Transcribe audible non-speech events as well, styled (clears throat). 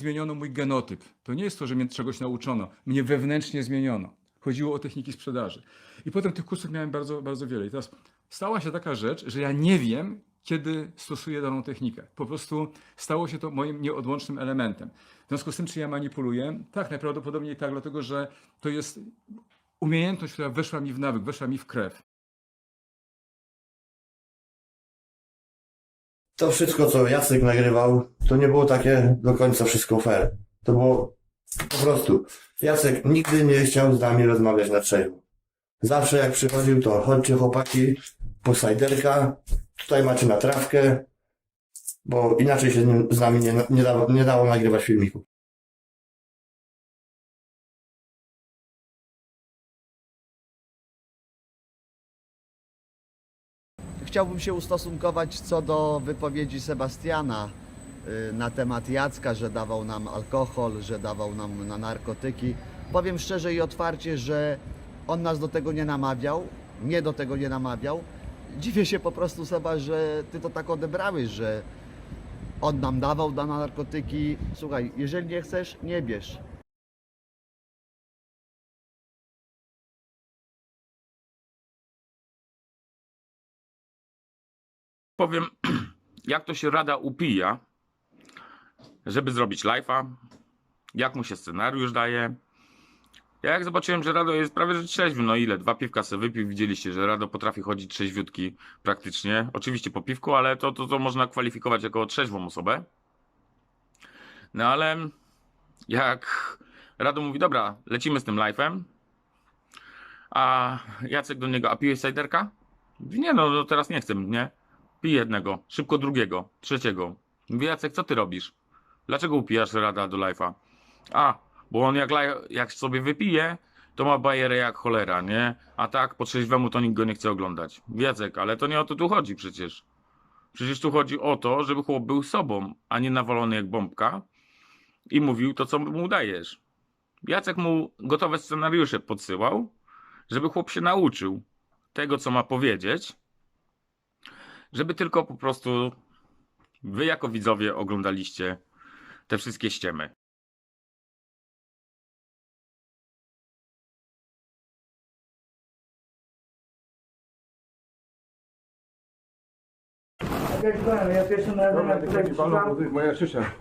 Zmieniono mój genotyp. To nie jest to, że mnie czegoś nauczono. Mnie wewnętrznie zmieniono. Chodziło o techniki sprzedaży. I potem tych kursów miałem bardzo, bardzo wiele. I teraz stała się taka rzecz, że ja nie wiem, kiedy stosuję daną technikę. Po prostu stało się to moim nieodłącznym elementem. W związku z tym, czy ja manipuluję? Tak, najprawdopodobniej tak, dlatego że to jest umiejętność, która weszła mi w nawyk, weszła mi w krew. To wszystko, co Jacek nagrywał, to nie było takie do końca wszystko fair. To było po prostu. Jacek nigdy nie chciał z nami rozmawiać na trzeźwo. Zawsze jak przychodził, to chodźcie chłopaki, po sajderka, tutaj macie na trawkę, bo inaczej się z nami nie, nie, dało, nie dało nagrywać filmiku. Chciałbym się ustosunkować co do wypowiedzi Sebastiana na temat Jacka, że dawał nam alkohol, że dawał nam na narkotyki. Powiem szczerze i otwarcie, że on nas do tego nie namawiał, mnie do tego nie namawiał. Dziwię się po prostu Seba, że ty to tak odebrałeś, że on nam dawał na narkotyki. Słuchaj, jeżeli nie chcesz, nie bierz. powiem, (clears throat) jak to się rada upija, żeby zrobić live'a, jak mu się scenariusz daje. Ja jak zobaczyłem, że Rado jest prawie że trzeźwy, no ile, dwa piwka sobie wypił, widzieliście, że Rado potrafi chodzić trzeźwiutki praktycznie, oczywiście po piwku, ale to, to, to można kwalifikować jako trzeźwą osobę. No ale jak Rado mówi, dobra, lecimy z tym live'em, a Jacek do niego, a piłeś sajderka? Mówi, Nie no, no teraz nie chcę, nie? Pij jednego, szybko drugiego, trzeciego. Mówię, Jacek, co ty robisz? Dlaczego upijasz rada do live'a? A, bo on jak, jak sobie wypije, to ma bajerę jak cholera, nie? A tak, po trzeźwemu to nikt go nie chce oglądać. Jacek, ale to nie o to tu chodzi przecież. Przecież tu chodzi o to, żeby chłop był sobą, a nie nawalony jak bombka i mówił to, co mu dajesz. Jacek mu gotowe scenariusze podsyłał, żeby chłop się nauczył tego, co ma powiedzieć, żeby tylko po prostu wy jako widzowie oglądaliście te wszystkie ściemy. Jak powiem, ja pierwszy na Dobra, balon, moja szysia.